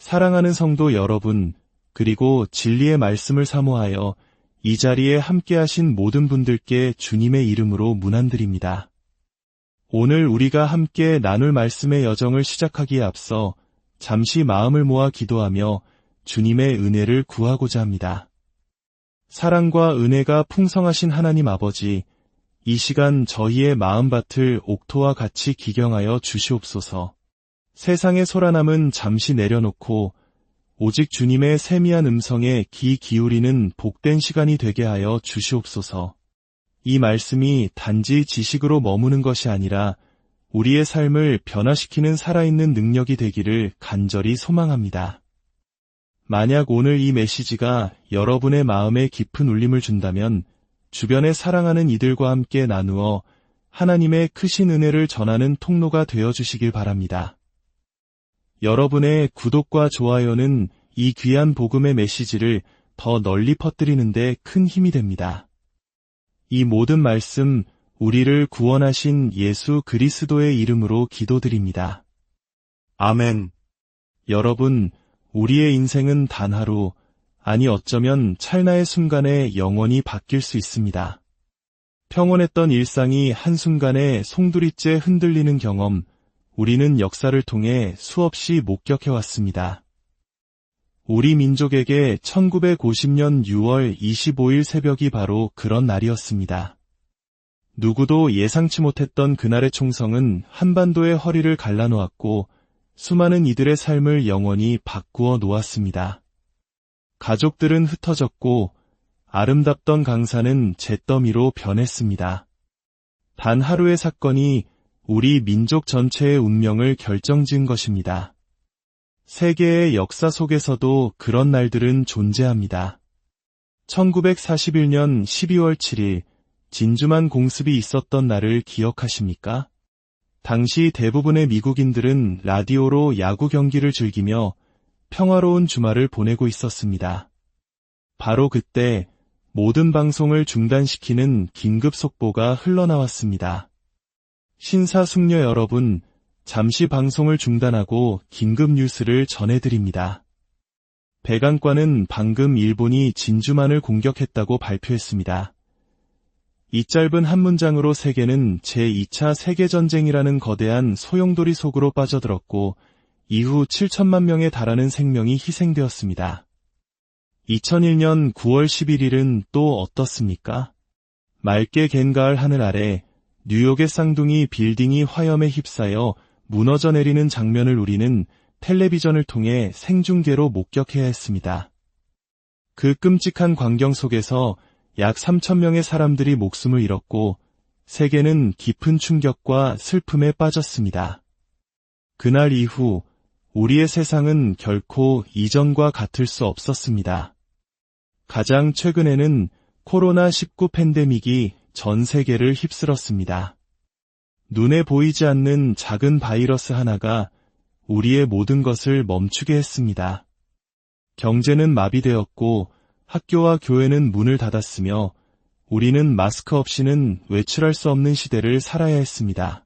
사랑하는 성도 여러분, 그리고 진리의 말씀을 사모하여 이 자리에 함께하신 모든 분들께 주님의 이름으로 문안드립니다. 오늘 우리가 함께 나눌 말씀의 여정을 시작하기에 앞서 잠시 마음을 모아 기도하며 주님의 은혜를 구하고자 합니다. 사랑과 은혜가 풍성하신 하나님 아버지, 이 시간 저희의 마음밭을 옥토와 같이 기경하여 주시옵소서. 세상의 소란함은 잠시 내려놓고 오직 주님의 세미한 음성에 귀 기울이는 복된 시간이 되게 하여 주시옵소서. 이 말씀이 단지 지식으로 머무는 것이 아니라 우리의 삶을 변화시키는 살아있는 능력이 되기를 간절히 소망합니다. 만약 오늘 이 메시지가 여러분의 마음에 깊은 울림을 준다면 주변에 사랑하는 이들과 함께 나누어 하나님의 크신 은혜를 전하는 통로가 되어 주시길 바랍니다. 여러분의 구독과 좋아요는 이 귀한 복음의 메시지를 더 널리 퍼뜨리는데 큰 힘이 됩니다. 이 모든 말씀 우리를 구원하신 예수 그리스도의 이름으로 기도드립니다. 아멘. 여러분, 우리의 인생은 단 하루, 아니 어쩌면 찰나의 순간에 영원히 바뀔 수 있습니다. 평온했던 일상이 한순간에 송두리째 흔들리는 경험, 우리는 역사를 통해 수없이 목격해왔습니다. 우리 민족에게 1950년 6월 25일 새벽이 바로 그런 날이었습니다. 누구도 예상치 못했던 그날의 총성은 한반도의 허리를 갈라놓았고 수많은 이들의 삶을 영원히 바꾸어 놓았습니다. 가족들은 흩어졌고 아름답던 강산은 잿더미로 변했습니다. 단 하루의 사건이 우리 민족 전체의 운명을 결정지은 것입니다. 세계의 역사 속에서도 그런 날들은 존재합니다. 1941년 12월 7일 진주만 공습이 있었던 날을 기억하십니까? 당시 대부분의 미국인들은 라디오로 야구 경기를 즐기며 평화로운 주말을 보내고 있었습니다. 바로 그때 모든 방송을 중단시키는 긴급 속보가 흘러나왔습니다. 신사숙녀 여러분, 잠시 방송을 중단하고 긴급 뉴스를 전해드립니다. 백안과는 방금 일본이 진주만을 공격했다고 발표했습니다. 이 짧은 한 문장으로 세계는 제2차 세계전쟁이라는 거대한 소용돌이 속으로 빠져들었고 이후 7천만 명에 달하는 생명이 희생되었습니다. 2001년 9월 11일은 또 어떻습니까? 맑게 갠 가을 하늘 아래 뉴욕의 쌍둥이 빌딩이 화염에 휩싸여 무너져 내리는 장면을 우리는 텔레비전을 통해 생중계로 목격해야 했습니다. 그 끔찍한 광경 속에서 약 3천명의 사람들이 목숨을 잃었고 세계는 깊은 충격과 슬픔에 빠졌습니다. 그날 이후 우리의 세상은 결코 이전과 같을 수 없었습니다. 가장 최근에는 코로나19 팬데믹이 전 세계를 휩쓸었습니다. 눈에 보이지 않는 작은 바이러스 하나가 우리의 모든 것을 멈추게 했습니다. 경제는 마비되었고 학교와 교회는 문을 닫았으며 우리는 마스크 없이는 외출할 수 없는 시대를 살아야 했습니다.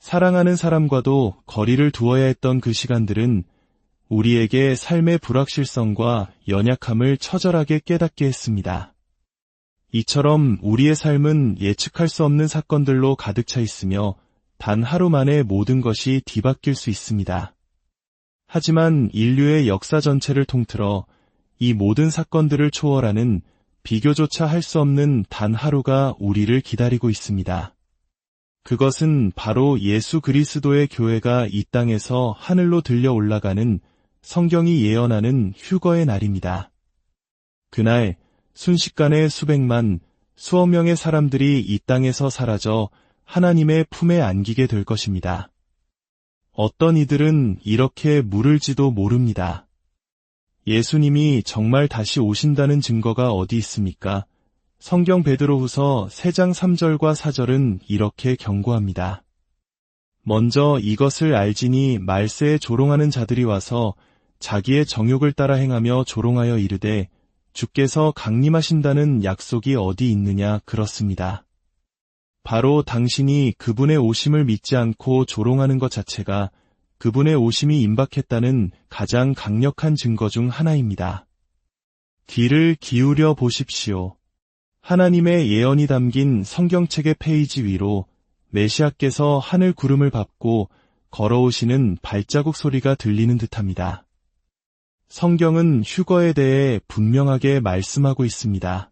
사랑하는 사람과도 거리를 두어야 했던 그 시간들은 우리에게 삶의 불확실성과 연약함을 처절하게 깨닫게 했습니다. 이처럼 우리의 삶은 예측할 수 없는 사건들로 가득 차 있으며 단 하루 만에 모든 것이 뒤바뀔 수 있습니다. 하지만 인류의 역사 전체를 통틀어 이 모든 사건들을 초월하는 비교조차 할 수 없는 단 하루가 우리를 기다리고 있습니다. 그것은 바로 예수 그리스도의 교회가 이 땅에서 하늘로 들려 올라가는 성경이 예언하는 휴거의 날입니다. 그날 순식간에 수백만, 수억 명의 사람들이 이 땅에서 사라져 하나님의 품에 안기게 될 것입니다. 어떤 이들은 이렇게 물을지도 모릅니다. 예수님이 정말 다시 오신다는 증거가 어디 있습니까? 성경 베드로후서 3장 3절과 4절은 이렇게 경고합니다. 먼저 이것을 알지니 말세에 조롱하는 자들이 와서 자기의 정욕을 따라 행하며 조롱하여 이르되 주께서 강림하신다는 약속이 어디 있느냐 그렇습니다. 바로 당신이 그분의 오심을 믿지 않고 조롱하는 것 자체가 그분의 오심이 임박했다는 가장 강력한 증거 중 하나입니다. 귀를 기울여 보십시오. 하나님의 예언이 담긴 성경책의 페이지 위로 메시아께서 하늘 구름을 밟고 걸어오시는 발자국 소리가 들리는 듯합니다. 성경은 휴거에 대해 분명하게 말씀하고 있습니다.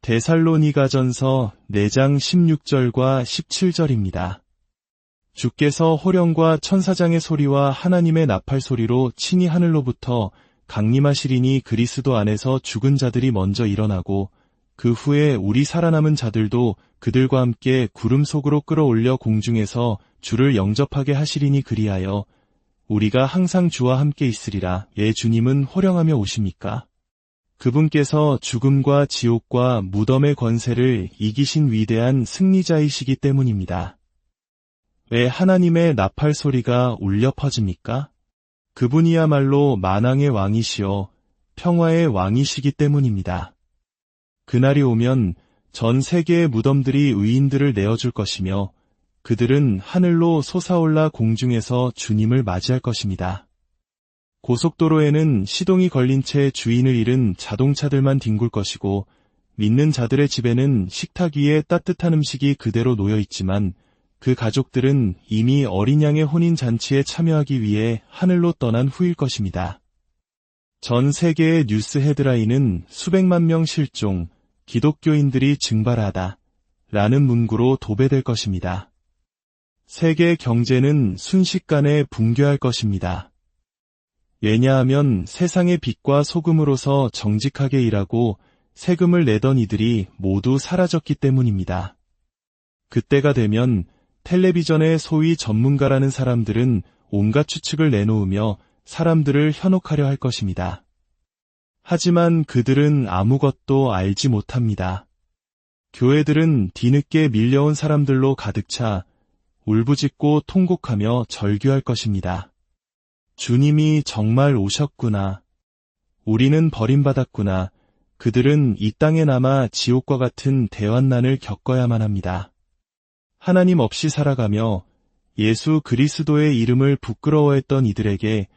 데살로니가전서 4장 16절과 17절입니다. 주께서 호령과 천사장의 소리와 하나님의 나팔 소리로 친히 하늘로부터 강림하시리니 그리스도 안에서 죽은 자들이 먼저 일어나고 그 후에 우리 살아남은 자들도 그들과 함께 구름 속으로 끌어올려 공중에서 주를 영접하게 하시리니 그리하여 우리가 항상 주와 함께 있으리라. 예 주님은 호령하며 오십니까? 그분께서 죽음과 지옥과 무덤의 권세를 이기신 위대한 승리자이시기 때문입니다. 왜 하나님의 나팔 소리가 울려 퍼집니까? 그분이야말로 만왕의 왕이시여 평화의 왕이시기 때문입니다. 그날이 오면 전 세계의 무덤들이 의인들을 내어줄 것이며 그들은 하늘로 솟아올라 공중에서 주님을 맞이할 것입니다. 고속도로에는 시동이 걸린 채 주인을 잃은 자동차들만 뒹굴 것이고 믿는 자들의 집에는 식탁 위에 따뜻한 음식이 그대로 놓여 있지만 그 가족들은 이미 어린 양의 혼인 잔치에 참여하기 위해 하늘로 떠난 후일 것입니다. 전 세계의 뉴스 헤드라인은 수백만 명 실종, 기독교인들이 증발하다 라는 문구로 도배될 것입니다. 세계 경제는 순식간에 붕괴할 것입니다. 왜냐하면 세상의 빛과 소금으로서 정직하게 일하고 세금을 내던 이들이 모두 사라졌기 때문입니다. 그때가 되면 텔레비전의 소위 전문가라는 사람들은 온갖 추측을 내놓으며 사람들을 현혹하려 할 것입니다. 하지만 그들은 아무것도 알지 못합니다. 교회들은 뒤늦게 밀려온 사람들로 가득 차 울부짖고 통곡하며 절규할 것입니다. 주님이 정말 오셨구나. 우리는 버림받았구나. 그들은 이 땅에 남아 지옥과 같은 대환난을 겪어야만 합니다. 하나님 없이 살아가며 예수 그리스도의 이름을 부끄러워했던 이들에게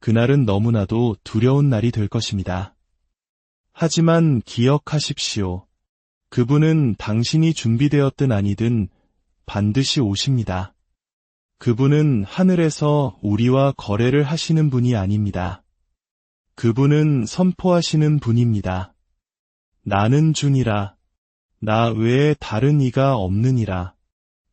그날은 너무나도 두려운 날이 될 것입니다. 하지만 기억하십시오. 그분은 당신이 준비되었든 아니든 반드시 오십니다. 그분은 하늘에서 우리와 거래를 하시는 분이 아닙니다. 그분은 선포하시는 분입니다. 나는 주니라. 나 외에 다른 이가 없느니라.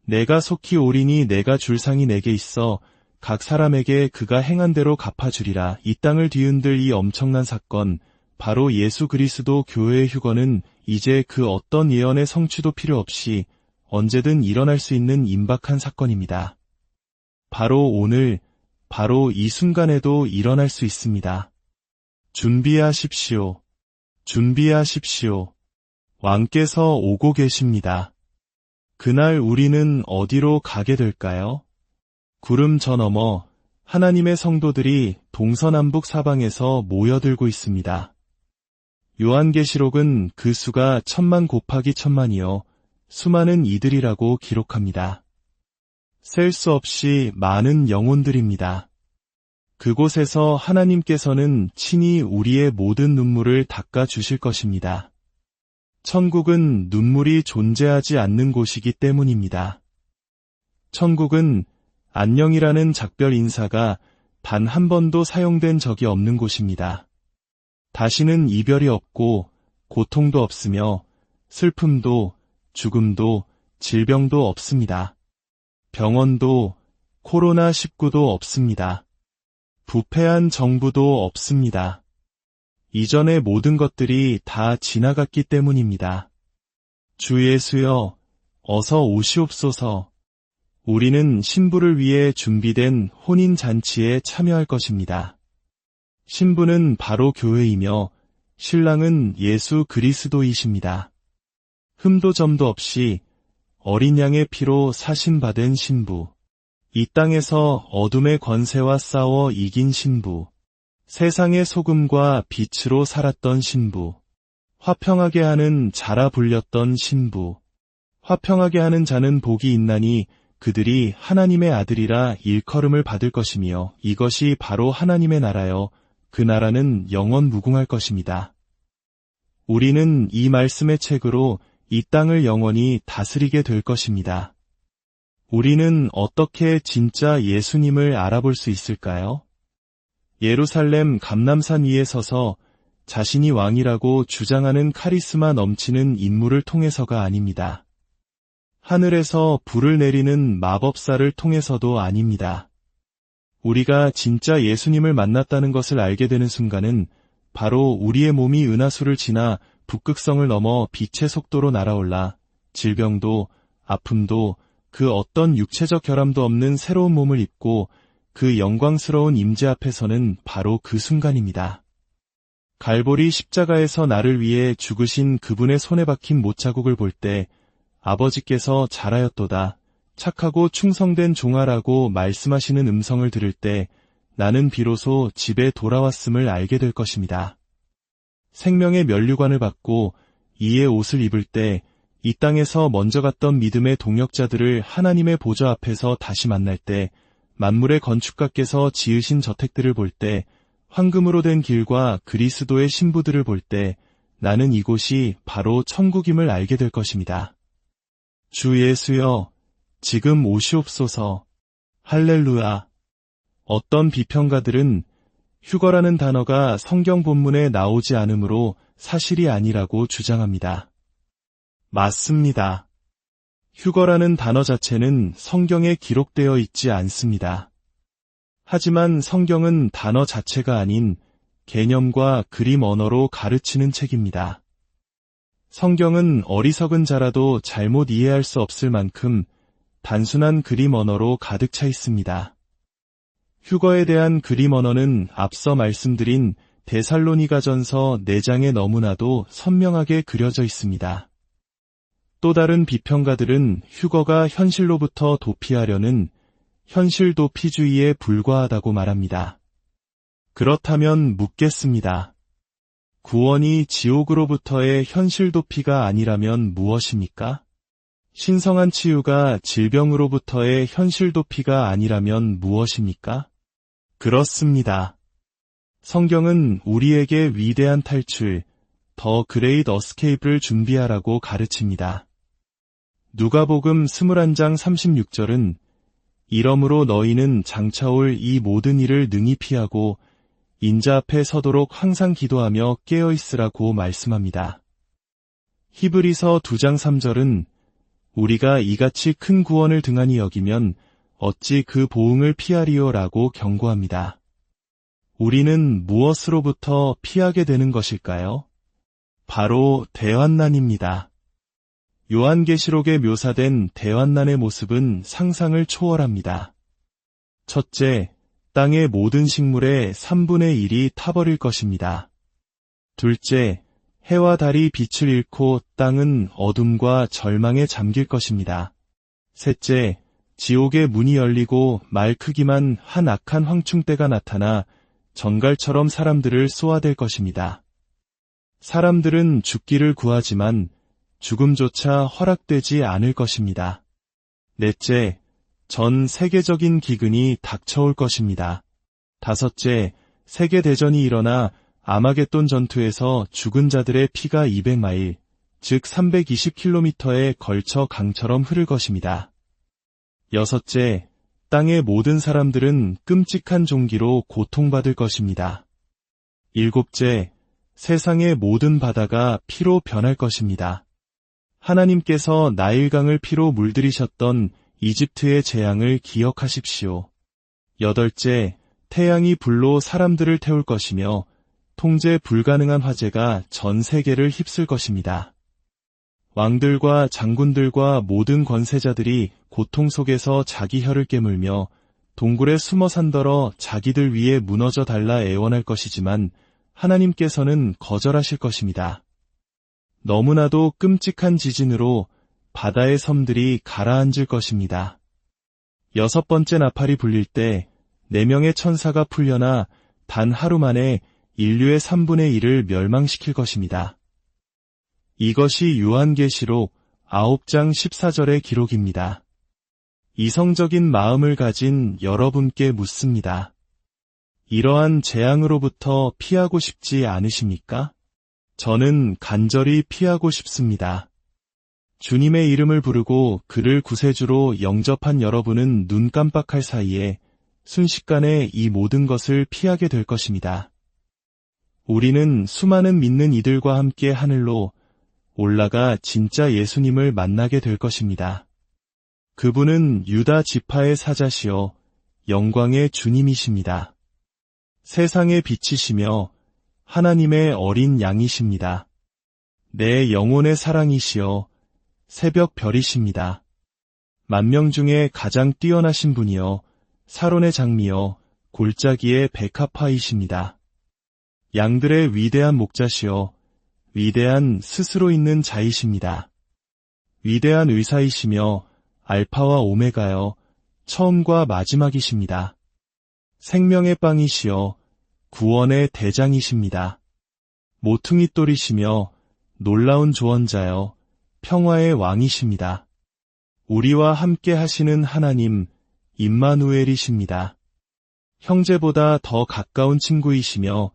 내가 속히 오리니 내가 줄 상이 내게 있어 각 사람에게 그가 행한 대로 갚아주리라. 이 땅을 뒤흔들 이 엄청난 사건, 바로 예수 그리스도 교회의 휴거는 이제 그 어떤 예언의 성취도 필요 없이 언제든 일어날 수 있는 임박한 사건입니다. 바로 오늘, 바로 이 순간에도 일어날 수 있습니다. 준비하십시오. 준비하십시오. 왕께서 오고 계십니다. 그날 우리는 어디로 가게 될까요? 구름 저 너머 하나님의 성도들이 동서남북 사방에서 모여들고 있습니다. 요한계시록은 그 수가 천만 곱하기 천만이요. 수많은 이들이라고 기록합니다. 셀 수 없이 많은 영혼들입니다. 그곳에서 하나님께서는 친히 우리의 모든 눈물을 닦아 주실 것입니다. 천국은 눈물이 존재하지 않는 곳이기 때문입니다. 천국은 안녕이라는 작별 인사가 단 한 번도 사용된 적이 없는 곳입니다. 다시는 이별이 없고 고통도 없으며 슬픔도 죽음도 질병도 없습니다. 병원도 코로나19도 없습니다. 부패한 정부도 없습니다. 이전의 모든 것들이 다 지나갔기 때문입니다. 주 예수여, 어서 오시옵소서. 우리는 신부를 위해 준비된 혼인 잔치에 참여할 것입니다. 신부는 바로 교회이며 신랑은 예수 그리스도이십니다. 흠도 점도 없이 어린 양의 피로 사신받은 신부, 이 땅에서 어둠의 권세와 싸워 이긴 신부, 세상의 소금과 빛으로 살았던 신부, 화평하게 하는 자라 불렸던 신부, 화평하게 하는 자는 복이 있나니 그들이 하나님의 아들이라 일컬음을 받을 것이며 이것이 바로 하나님의 나라여 그 나라는 영원 무궁할 것입니다. 우리는 이 말씀의 책으로 이 땅을 영원히 다스리게 될 것입니다. 우리는 어떻게 진짜 예수님을 알아볼 수 있을까요? 예루살렘 감남산 위에 서서 자신이 왕이라고 주장하는 카리스마 넘치는 인물을 통해서가 아닙니다. 하늘에서 불을 내리는 마법사를 통해서도 아닙니다. 우리가 진짜 예수님을 만났다는 것을 알게 되는 순간은 바로 우리의 몸이 은하수를 지나 북극성을 넘어 빛의 속도로 날아올라 질병도 아픔도 그 어떤 육체적 결함도 없는 새로운 몸을 입고 그 영광스러운 임재 앞에서는 바로 그 순간입니다. 갈보리 십자가에서 나를 위해 죽으신 그분의 손에 박힌 못자국을 볼 때 아버지께서 잘하였도다. 착하고 충성된 종아라고 말씀하시는 음성을 들을 때 나는 비로소 집에 돌아왔음을 알게 될 것입니다. 생명의 면류관을 받고 이의 옷을 입을 때 이 땅에서 먼저 갔던 믿음의 동역자들을 하나님의 보좌 앞에서 다시 만날 때 만물의 건축가께서 지으신 저택들을 볼 때 황금으로 된 길과 그리스도의 신부들을 볼 때 나는 이곳이 바로 천국임을 알게 될 것입니다. 주 예수여, 지금 오시옵소서, 할렐루야. 어떤 비평가들은 휴거라는 단어가 성경 본문에 나오지 않으므로 사실이 아니라고 주장합니다. 맞습니다. 휴거라는 단어 자체는 성경에 기록되어 있지 않습니다. 하지만 성경은 단어 자체가 아닌 개념과 그림 언어로 가르치는 책입니다. 성경은 어리석은 자라도 잘못 이해할 수 없을 만큼 단순한 그림 언어로 가득 차 있습니다. 휴거에 대한 그림 언어는 앞서 말씀드린 데살로니가전서 4장에 너무나도 선명하게 그려져 있습니다. 또 다른 비평가들은 휴거가 현실로부터 도피하려는 현실 도피주의에 불과하다고 말합니다. 그렇다면 묻겠습니다. 구원이 지옥으로부터의 현실 도피가 아니라면 무엇입니까? 신성한 치유가 질병으로부터의 현실 도피가 아니라면 무엇입니까? 그렇습니다. 성경은 우리에게 위대한 탈출, 더 그레이트 어스케이프를 준비하라고 가르칩니다. 누가복음 21장 36절은 이러므로 너희는 장차올 이 모든 일을 능히 피하고 인자 앞에 서도록 항상 기도하며 깨어 있으라고 말씀합니다. 히브리서 2장 3절은 우리가 이같이 큰 구원을 등한히 여기면 어찌 그 보응을 피하리요라고 경고합니다. 우리는 무엇으로부터 피하게 되는 것일까요? 바로 대환난입니다. 요한계시록에 묘사된 대환난의 모습은 상상을 초월합니다. 첫째, 땅의 모든 식물의 3분의 1이 타버릴 것입니다. 둘째, 해와 달이 빛을 잃고 땅은 어둠과 절망에 잠길 것입니다. 셋째, 지옥의 문이 열리고 말 크기만 한 악한 황충대가 나타나 전갈처럼 사람들을 쏘아댈 것입니다. 사람들은 죽기를 구하지만 죽음조차 허락되지 않을 것입니다. 넷째, 전 세계적인 기근이 닥쳐올 것입니다. 다섯째, 세계대전이 일어나 아마겟돈 전투에서 죽은 자들의 피가 200마일, 즉 320km에 걸쳐 강처럼 흐를 것입니다. 여섯째, 땅의 모든 사람들은 끔찍한 종기로 고통받을 것입니다. 일곱째, 세상의 모든 바다가 피로 변할 것입니다. 하나님께서 나일강을 피로 물들이셨던 이집트의 재앙을 기억하십시오. 여덟째, 태양이 불로 사람들을 태울 것이며 통제 불가능한 화재가 전 세계를 휩쓸 것입니다. 왕들과 장군들과 모든 권세자들이 고통 속에서 자기 혀를 깨물며 동굴에 숨어 산더러 자기들 위에 무너져 달라 애원할 것이지만 하나님께서는 거절하실 것입니다. 너무나도 끔찍한 지진으로 바다의 섬들이 가라앉을 것입니다. 여섯 번째 나팔이 불릴 때 네 명의 천사가 풀려나 단 하루 만에 인류의 3분의 1을 멸망시킬 것입니다. 이것이 요한계시록 9장 14절의 기록입니다. 이성적인 마음을 가진 여러분께 묻습니다. 이러한 재앙으로부터 피하고 싶지 않으십니까? 저는 간절히 피하고 싶습니다. 주님의 이름을 부르고 그를 구세주로 영접한 여러분은 눈 깜빡할 사이에 순식간에 이 모든 것을 피하게 될 것입니다. 우리는 수많은 믿는 이들과 함께 하늘로 올라가 진짜 예수님을 만나게 될 것입니다. 그분은 유다 지파의 사자시요 영광의 주님이십니다. 세상의 빛이시며 하나님의 어린 양이십니다. 내 영혼의 사랑이시여 새벽 별이십니다. 만명 중에 가장 뛰어나신 분이여 사론의 장미여 골짜기의 백합화이십니다. 양들의 위대한 목자시여 위대한 스스로 있는 자이십니다. 위대한 의사이시며 알파와 오메가여 처음과 마지막이십니다. 생명의 빵이시여 구원의 대장이십니다. 모퉁이 똘이시며 놀라운 조언자여 평화의 왕이십니다. 우리와 함께 하시는 하나님 임마누엘이십니다. 형제보다 더 가까운 친구이시며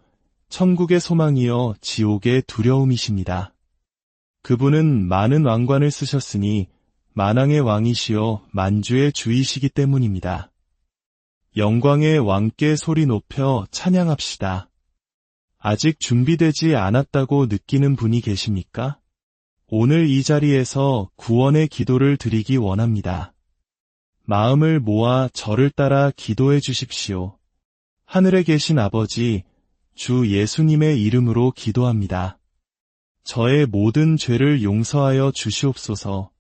천국의 소망이여 지옥의 두려움이십니다. 그분은 많은 왕관을 쓰셨으니 만왕의 왕이시여 만주의 주이시기 때문입니다. 영광의 왕께 소리 높여 찬양합시다. 아직 준비되지 않았다고 느끼는 분이 계십니까? 오늘 이 자리에서 구원의 기도를 드리기 원합니다. 마음을 모아 저를 따라 기도해 주십시오. 하늘에 계신 아버지, 주 예수님의 이름으로 기도합니다. 저의 모든 죄를 용서하여 주시옵소서.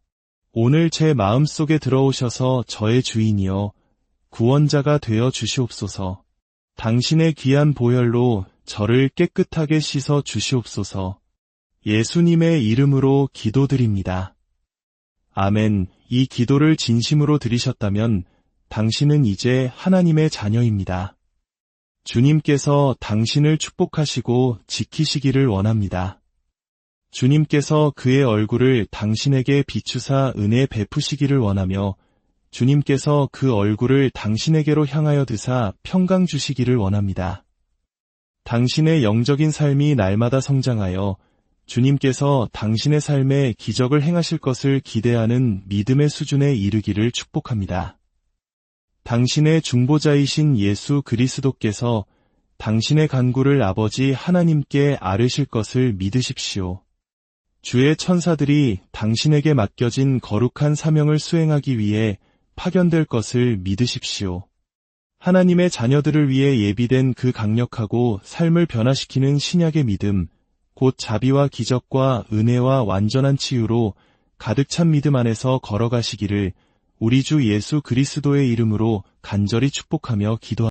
오늘 제 마음 속에 들어오셔서 저의 주인이여 구원자가 되어 주시옵소서. 당신의 귀한 보혈로 저를 깨끗하게 씻어 주시옵소서. 예수님의 이름으로 기도드립니다. 아멘. 이 기도를 진심으로 드리셨다면 당신은 이제 하나님의 자녀입니다. 주님께서 당신을 축복하시고 지키시기를 원합니다. 주님께서 그의 얼굴을 당신에게 비추사 은혜 베푸시기를 원하며 주님께서 그 얼굴을 당신에게로 향하여 드사 평강 주시기를 원합니다. 당신의 영적인 삶이 날마다 성장하여 주님께서 당신의 삶에 기적을 행하실 것을 기대하는 믿음의 수준에 이르기를 축복합니다. 당신의 중보자이신 예수 그리스도께서 당신의 간구를 아버지 하나님께 아르실 것을 믿으십시오. 주의 천사들이 당신에게 맡겨진 거룩한 사명을 수행하기 위해 파견될 것을 믿으십시오. 하나님의 자녀들을 위해 예비된 그 강력하고 삶을 변화시키는 신약의 믿음, 곧 자비와 기적과 은혜와 완전한 치유로 가득 찬 믿음 안에서 걸어가시기를 우리 주 예수 그리스도의 이름으로 간절히 축복하며 기도합니다.